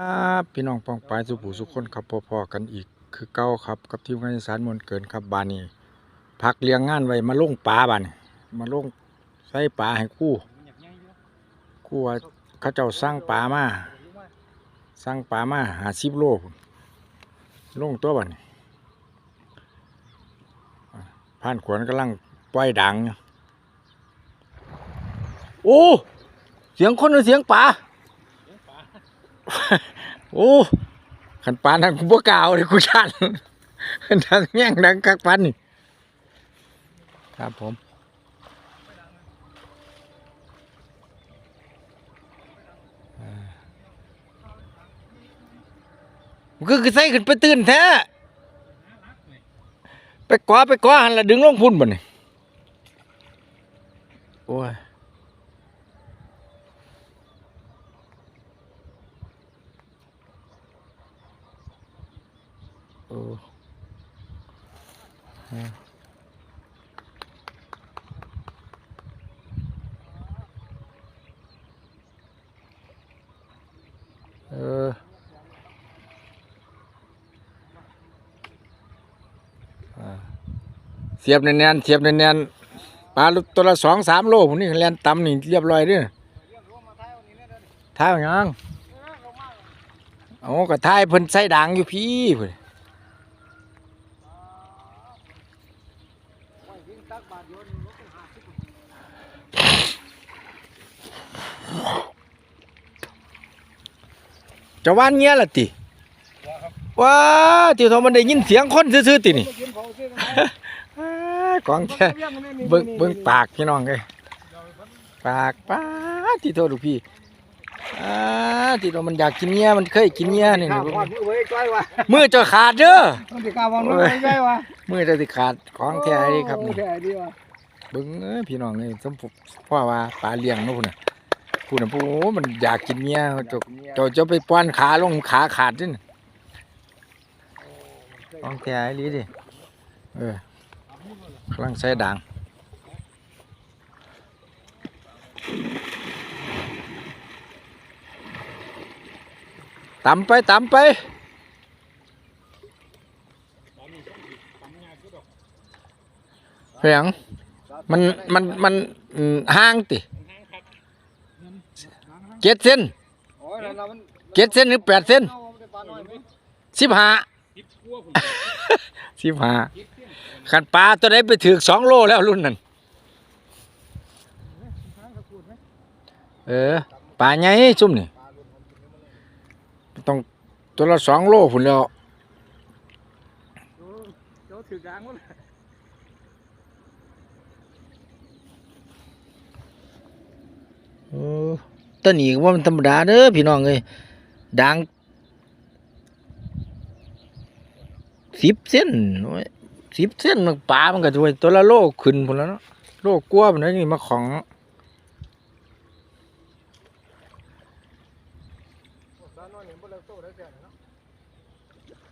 ครับพี่น้องปองปายสุผูสุขคนครับพอๆกันอีกคือเก้าครับกับทีมงานสารมวลเกินครับบานีพักเลี้ยงงานไว้มาลงปลาบานมาลงใส่ปลาให้คู่คู่ว่าเขาเจ้าสร้างปลามาสร้างปลามาหาสิบโลพุ่นลงตัวบานผ่านขวนกำลังปล่อยดัง โอ้ เสียงคนหรือเสียงปลา โอ้ขันปานทางกูบ่กล้าวเลยกูชันดังแย่งดังกักปันนี่ครับผมก็คือใส่ขึ้นไปตื่นแท้ไปกว่าไปกวาหันละดึงลงพุ่นบ่นี่โอ้ย ฮะเออเสียบแน่นๆเสียบแน่นๆปลาตัวละสองสามโลผมนี่แลนตำนี่เรียบร้อยเด้อท้ายยังโอ้ก็ท้ายเพิ่นใส่ด่างอยู่พี่เพิ่น จะว่านเงี้ยล่ะติว้าติทอมันได้ยินเสียงคนซื่อๆตินี่อ้ากองแท้เบิ่งเบิ่งปากพี่น้องเอ้ยปากป้าที่โทษลูกพี่ อ่าที่โทมันอยากกินเงี้ยมันเคยกินเงี้ยนี่ข้านี่วพอดมือไว้จ้อยวะมือจะขาดเด้อมันจะกล้าวางมือไว้จ้อยวะมือจะสิขาดของแท้นี่ครับนี่แท้งเอ้ยพี่น้องเอ้ยสมพ่อว่าปลาเลี้ยงนาะพุ่นน่ะพุ่นน่ะผู้มันอยากกินเงี้ยจ้าเจ้าจะไปป้อนขาลงขาขาดดิน่ะของแท้อีหลีดิเออกำลังใส่ด่าง ตำไปตำไปเพียงมันมันมันห่างติเจ็ดเส้นเจ็ดเส้นหรือแปดเส้นสิบห้าสิบห้าขันปลาตัวไหนไปถือสองโลแล้วรุ่นนั้นเออปลาใหญ่ซุ่มนี่ ต้องตัวละสองโลพุ่นแล้วเจ้าถือกลางหมดเออต้นนี้ว่ามันธรรมดาเด้อพี่น้องเอ้ยดังสิบเส้นสิบเส้นมันปลามันก็จะไว้ตัวละโลขึ้นพุ่นแล้วเนาะโลกลัวมันนะนี่มาของ ปลาน้อยนี่บ่เลิกโตได้แค่นั้นเนาะ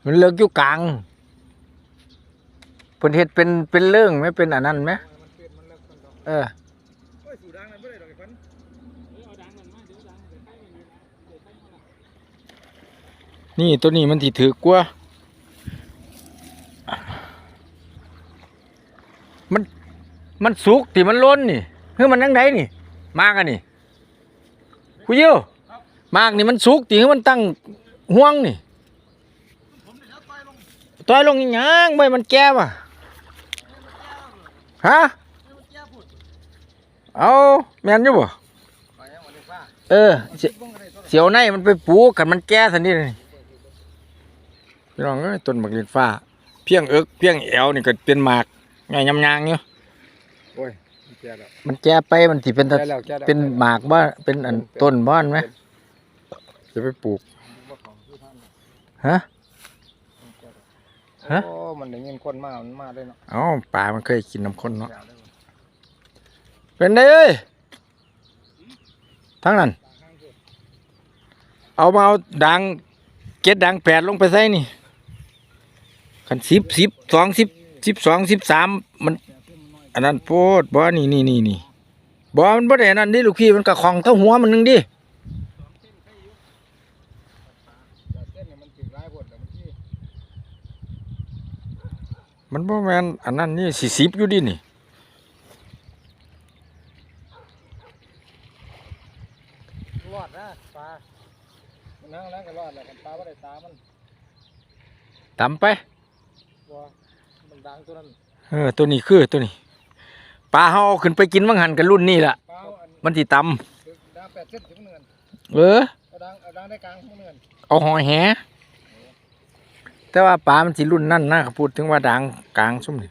มันเลิกอยู่กลางเพิ่นเฮ็ดเป็นเป็นเรื่องไหมเป็นอันนั้นไหมเออนี่ตัวนี้มันสิถือกว่า มันมันสุกที่มันล้นนี่คือมันยังไงนี่ มากอันนี่คุยเยอะมากนี่มันสุกที่มันตั้งห่วงนี่ ต่อยลงอีหยังไม่มันแก้ว่ะฮะเอาแม่นอยู่บ่ไปยังบ่ได้ฟ้าเออเสบ่ได้ตัวเสียวในมันไปปลูกกันมันแก่ทันทีเลยพี่น้องเอ้ยต้นบักเลียนฟ้า เพียงเอิกเพียงแอวนี่ก็เป็นหมากไงยำยางอยู่โอ้ยแก่แล้วมันแก่ไปมันสิเป็นตะแก่แล้วแก่แล้วเป็นหมากว่าเป็นอันต้นบ้านไหมจะไปปลูกบ่ของคือท่านฮะ ฮะ โอ้มันได้ยินคนมามันมาได้เนาะเอ้าปลามันเคยกินน้ำข้นเนาะ เป็นได้เอ้ยทั้งนั้น เอามาเอาดังเก็ดดังแปดลงไปใส่นี่ขันสิบสิบสองสิบสิบสองสิบสามมัน อันนั้นโพดบ่นี่นี่นี่นี่บ่มันบ่ได้อันนั้นดิลูกพี่มันก็ของเท่าหัวมันหนึงดิ มันบ่แม่นอันนั้นนี่สี่สิบอยู่ดินี่รอดนะปลามันนั่งนั่งก็รอดแหละกันปลาไม่ได้ตามันตำไปบัวมันดังตัวนั้นเออตัวนี้คือตัวนี้ปลาเฮาเอาขึ้นไปกินวังหันกันรุ่นนี้ล่ะปลาอันมันสิตดังแปดเส้นถึงเนินำเออ เอาดังเอาดังได้กลางเนิน เอาหอยแห แต่ว่าปลามันสิรุ่นนั่นนะพูดถึงว่าด่างกลางซุ่มนี่